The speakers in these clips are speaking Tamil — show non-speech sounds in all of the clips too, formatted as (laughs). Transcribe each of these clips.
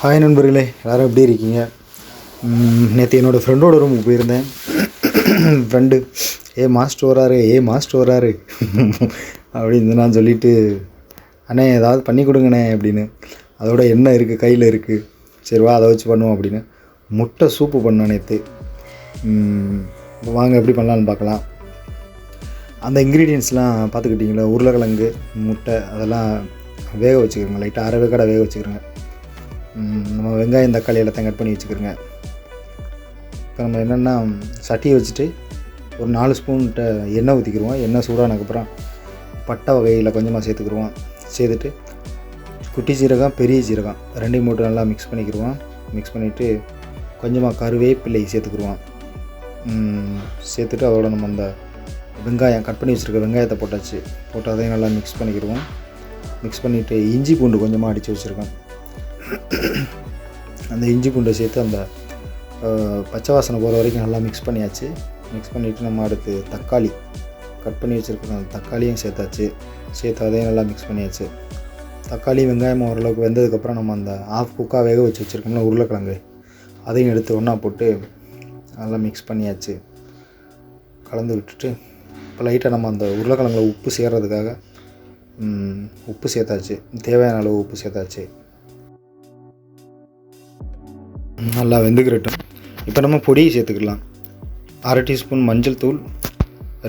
ஹாய் நண்பர்களே எல்லோரும் எப்படி இருக்கீங்க? நேற்று என்னோடய ஃப்ரெண்டோட ரூமுக்கு போயிருந்தேன். ஃப்ரெண்டு ஏ மாஸ்டர் வராரு ஏ மாஸ்டர் வராரு அப்படின்னு நான் சொல்லிவிட்டு அண்ணே ஏதாவது பண்ணி கொடுங்கண்ணே அப்படின்னு. அதோட என்ன இருக்குது கையில் இருக்குது சரி வா அதை வச்சு பண்ணுவோம் அப்படின்னு. முட்டை சூப்பு பண்ணேன் நேற்று வாங்க எப்படி பண்ணலான்னு பார்க்கலாம். அந்த இன்க்ரீடியன்ஸ்லாம் பார்த்துக்கிட்டிங்களா? உருளைக்கிழங்கு முட்டை அதெல்லாம் வேக வச்சுக்கிறோங்க. லைட்டாக அரை வேக்காடை வேக வச்சுக்கிறோங்க. நம்ம வெங்காயம் தக்காளி எல்லாத்தையும் கட் பண்ணி வச்சுக்கிறோங்க. இப்போ நம்ம என்னென்னா சட்டியை வச்சுட்டு ஒரு நாலு ஸ்பூன்கிட்ட எண்ணெய் ஊற்றிக்கிடுவோம் எண்ணெய் சூடானதுக்கப்புறம் பட்டை வகையில் கொஞ்சமாக சேர்த்துக்கிடுவோம் சேர்த்துட்டு குட்டி சீரகம் பெரிய சீரகம் ரெண்டையும் மூட்டு நல்லா மிக்ஸ் பண்ணிக்கிடுவோம் மிக்ஸ் பண்ணிவிட்டு கொஞ்சமாக கருவேப்பிலை சேர்த்துக்கிடுவோம் சேர்த்துட்டு அதோட நம்ம அந்த வெங்காயம் கட் பண்ணி வச்சுருக்க வெங்காயத்தை போட்டாச்சு. போட்டு அதையும் நல்லா மிக்ஸ் பண்ணிக்கிடுவோம் மிக்ஸ் பண்ணிவிட்டு இஞ்சி பூண்டு கொஞ்சமாக அடித்து வச்சுருக்கோம். (clears throat) அந்த இஞ்சி பூண்டை சேர்த்து அந்த பச்சை வாசனை போகிற வரைக்கும் நல்லா மிக்ஸ் பண்ணியாச்சு. மிக்ஸ் பண்ணிவிட்டு நம்ம அடுத்து தக்காளி கட் பண்ணி வச்சுருக்கோம் அந்த தக்காளியும் சேர்த்தாச்சு. சேர்த்து அதையும் நல்லா மிக்ஸ் பண்ணியாச்சு. தக்காளி வெங்காயம் ஓரளவுக்கு வெந்ததுக்கப்புறம் நம்ம அந்த ஆஃப் குக்காக வேக வச்சு வச்சுருக்கோம்ல உருளைக்கிழங்கு அதையும் எடுத்து ஒன்றா போட்டு நல்லா மிக்ஸ் பண்ணியாச்சு. கலந்து விட்டுட்டு இப்போ லைட்டாக நம்ம அந்த உருளைக்கிழங்குல உப்பு சேர்றதுக்காக உப்பு சேர்த்தாச்சு. தேவையான அளவு உப்பு சேர்த்தாச்சு. நல்லா வெந்துக்கிறட்டும் இப்போ நம்ம பொடியை சேர்த்துக்கலாம். அரை டீஸ்பூன் மஞ்சள் தூள்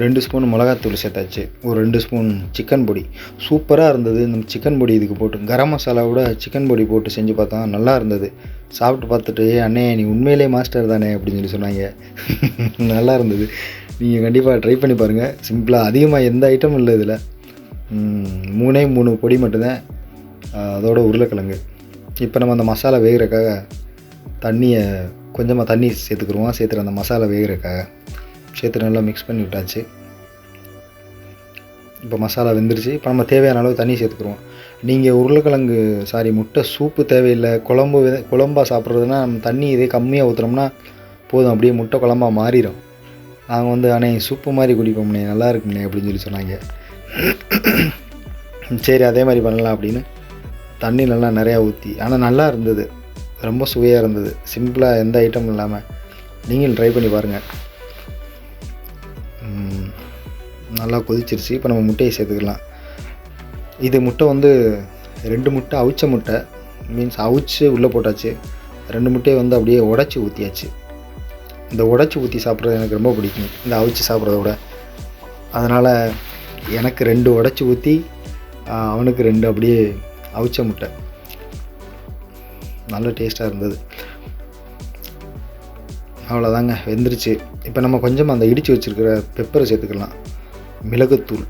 ரெண்டு ஸ்பூன் மிளகாத்தூள் சேர்த்தாச்சு. ஒரு ரெண்டு ஸ்பூன் சிக்கன் பொடி. சூப்பராக இருந்தது. இந்த சிக்கன் பொடி இதுக்கு போட்டு கரம் மசாலாவோட சிக்கன் பொடி போட்டு செஞ்சு பார்த்தா நல்லா இருந்தது. சாப்பிட்டு பார்த்துட்டு அண்ணே நீ உண்மையிலே மாஸ்டர் தானே? அப்படின்னு சொல்லி சொன்னாங்க. (laughs) நல்லா இருந்தது. நீங்கள் கண்டிப்பாக ட்ரை பண்ணி பாருங்கள் சிம்பிளாக அதிகமாக எந்த ஐட்டமும் இல்லை இதில். மூணே மூணு பொடி மட்டும்தான் அதோட உருளைக்கிழங்கு. இப்போ நம்ம அந்த மசாலா வேகிறக்காக தண்ணியை கொஞ்சமாக தண்ணி சேர்த்துக்குருவோம் சேர்த்துட்டு அந்த மசாலா வேகிறக்காக சேர்த்து நல்லா மிக்ஸ் பண்ணி விட்டாச்சு. இப்போ மசாலா வெந்துருச்சு. இப்போ நம்ம தேவையான அளவு தண்ணி சேர்த்துக்குருவோம் நீங்கள் உருளைக்கிழங்கு சாரி முட்டை சூப்பு தேவையில்லை. குழம்பு வித குழம்பாக சாப்பிட்றதுனா நம்ம தண்ணி இதே கம்மியாக ஊற்றுனோம்னா போதும். அப்படியே முட்டை குழம்பாக மாறிடும். நாங்கள் வந்து அண்ணே சூப்பு மாதிரி குடிப்போம்னே நல்லா இருக்குண்ணே அப்படின்னு சொல்லி சொன்னாங்க. சரி அதே மாதிரி பண்ணலாம் அப்படின்னு தண்ணி நல்லா நிறையா ஊற்றி ஆனால் நல்லா இருந்தது. ரொம்ப சுவையாக இருந்தது. சிம்பிளாக எந்த ஐட்டமும் இல்லாமல் நீங்களும் ட்ரை பண்ணி பாருங்கள் நல்லா கொதிச்சிருச்சு. இப்போ நம்ம முட்டையை சேர்த்துக்கலாம். இது முட்டை வந்து ரெண்டு முட்டை அவிச்ச முட்டை. மீன்ஸ் அவிச்சு உள்ளே போட்டாச்சு. ரெண்டு முட்டையை வந்து அப்படியே உடச்சி ஊற்றியாச்சு இந்த உடச்சி ஊற்றி சாப்பிட்றது எனக்கு ரொம்ப பிடிக்கும். இந்த அவிச்சு சாப்பிட்றத விட. அதனால் எனக்கு ரெண்டு உடச்சி ஊற்றி அவனுக்கு ரெண்டு அப்படியே அவிச்ச முட்டை. நல்ல டேஸ்ட்டாக இருந்தது. அவ்வளோதாங்க வெந்துருச்சு. இப்போ நம்ம கொஞ்சம் அந்த இடித்து வச்சுருக்கிற பெப்பரை சேர்த்துக்கலாம். மிளகுத்தூள்.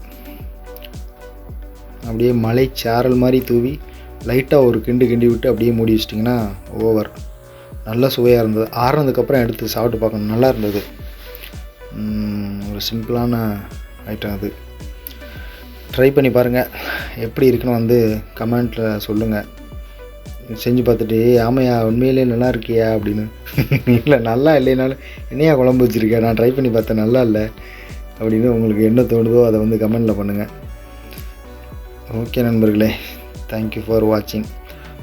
அப்படியே மலை சாரல் மாதிரி தூவி லைட்டாக ஒரு கிண்டு கிண்டி விட்டு அப்படியே மூடி வச்சிட்டிங்கன்னா ஓவர் நல்ல சுவையாக இருந்தது. ஆறுனதுக்கப்புறம் எடுத்து சாப்பிட்டு பார்க்கணும். நல்லா இருந்தது. ஒரு சிம்பிளான ஐட்டம் அது. ட்ரை பண்ணி பாருங்கள் எப்படி இருக்குன்னு வந்து கமெண்ட்டில் சொல்லுங்கள் செஞ்சு பார்த்துட்டு ஆமையா உண்மையிலே நல்லா இருக்கியா? அப்படின்னு. இல்லை நல்லா இல்லைனாலும் என்னையா குழம்பு வச்சுருக்கேன் நான் ட்ரை பண்ணி பார்த்தேன் நல்லா இல்லை. அப்படின்னு உங்களுக்கு என்ன தோணுதோ அதை வந்து கமெண்டில் பண்ணுங்கள் ஓகே நண்பர்களே தேங்க்யூ ஃபார் வாட்சிங்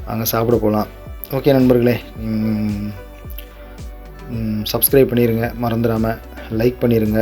அங்கே சாப்பிட போகலாம் ஓகே நண்பர்களே சப்ஸ்கிரைப் பண்ணிடுங்க மறந்துடாமல் லைக் பண்ணிடுங்க